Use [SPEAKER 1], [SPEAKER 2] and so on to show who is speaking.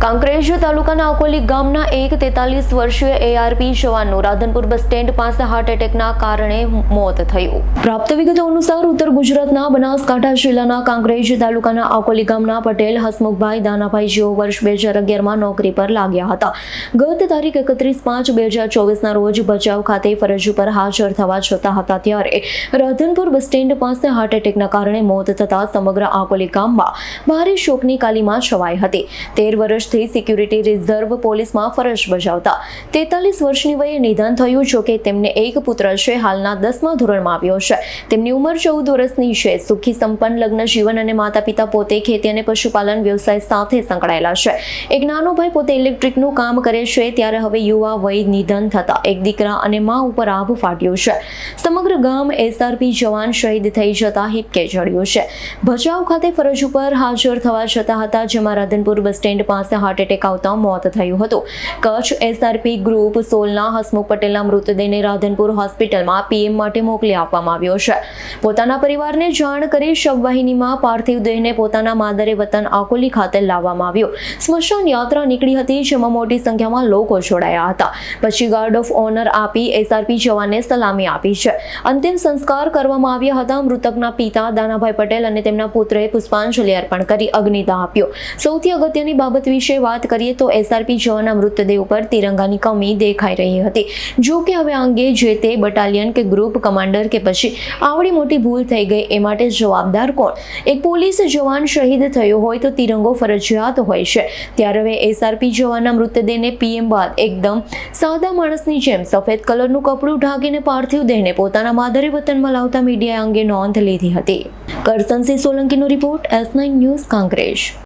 [SPEAKER 1] કાંકરેજ તાલુકાના અકોલી ગામના એક તેતાલીસ વર્ષીય એઆરપી જવાનનું રાધનપુર બસ સ્ટેન્ડ પાસે હાર્ટ એટેકના કારણે મોત થયું. પ્રાપ્ત વિગતો અનુસાર ઉત્તર ગુજરાતના બનાસકાંઠા જિલ્લાના કાંકરેજ તાલુકાના અકોલી ગામના પટેલ, હસમુખભાઈ, દાનાભાઈ જેઓ વર્ષ બે હજાર અગિયારમાં નોકરી પર લાગ્યા હતા. ગત તારીખ એકત્રીસ પાંચ બે હજાર ચોવીસના રોજ ભચાઉ ખાતે ફરજ ઉપર હાજર થવા જતા હતા ત્યારે રાધનપુર બસ સ્ટેન્ડ પાસે હાર્ટ એટેકના કારણે મોત થતા સમગ્ર આકોલી ગામમાં ભારે શોકની કાલીમાં છવાઈ હતી. તેર વર્ષથી સિક્યુરિટી રિઝર્વ પોલીસમાં ફરજ બજાવતા તેતાલીસ વર્ષની વયે નિધન થયું જો કે તેમને એક પુત્ર છે, હાલના દસમા ધોરણમાં આવ્યો છે. તેમની ઉંમર ચૌદ વર્ષની છે. સુખી, સંપન્ન, લગ્ન, જીવન અને માતા પિતા પોતે ખેતી અને પશુપાલન વ્યવસાય સાથે સંકળાયેલા છે. એક નાનો ભાઈ પોતે ઇલેક્ટ્રિકનું કામ કરે છે, ત્યારે હવે યુવા વય નિધન થતા એક દીકરા અને મા ઉપર આભ ફાટ્યો છે. સમગ્ર ગામ એસઆરપી જવાન શહીદ થઈ જતા હિપકે ચડ્યું છે. ભચાઉ ખાતે ફરજ ઉપર હાજર થવા જતા હતા, જેમાં રાધનપુર બસ સ્ટેન્ડ પાસે હાર્ટ એટેક આવતા મોત થયું હતું. કચ્છ એસઆરપી ગ્રુપ સોલના હસમુખ પટેલના મૃતદેહને રાધનપુર હોસ્પિટલમાં પીએમ માટે મોકલી આપવામાં આવ્યો છે. પોતાના પરિવારને જાણ કરી શબવાહિનીમાં પાર્થિવ દેહને પોતાના માદરે વતન આકોલી ખાતે લાવવામાં આવ્યો. સ્મશાન યાત્રા નીકળી હતી, જેમાં મોટી સંખ્યામાં લોકો જોડાયા હતા. પછી ગાર્ડ ઓફ ઓનર આપી એસઆરપી જવાનને સલામી આપી છે. અંતિમ સંસ્કાર કરવામાં આવ્યા હતા. મૃતકના પિતા દાનાભાઈ પટેલ અને તેમના પુત્રએ પુષ્પાંજલિ અર્પણ કરી અગ્નિદાહ આપ્યો. સૌથી અગત્યની બાબત વિશે વાત કરીએ તો એસઆરપી જવાનના મૃતદેહ ઉપર તિરંગાની કમી દેખાઈ રહી હતી. જો કે હવે અંગે જે તે બટાલિયન કે ગ્રુપ કમાન્ડર કે પછી આવડી મોટી ભૂલ થઈ ગઈ, એ માટે જવાબદાર કોણ? એક પોલીસ જવાન શહીદ થયો હોય તો તિરંગો ફરજિયાત હોય છે. ત્યારે હવે એસઆરપી જવાનના મૃતદેહને પીએમ બાદ એકદમ સાદા માણસની જેમ સફેદ કલરનું કપડું ઢાંકીને પાર્થિવ દેહને પોતાના માદરે વતનમાં લાવતા મીડિયાએ અંગે નોંધ લીધી હતી. Karsansinh સોલંકીનો report S nine news, Kankrej.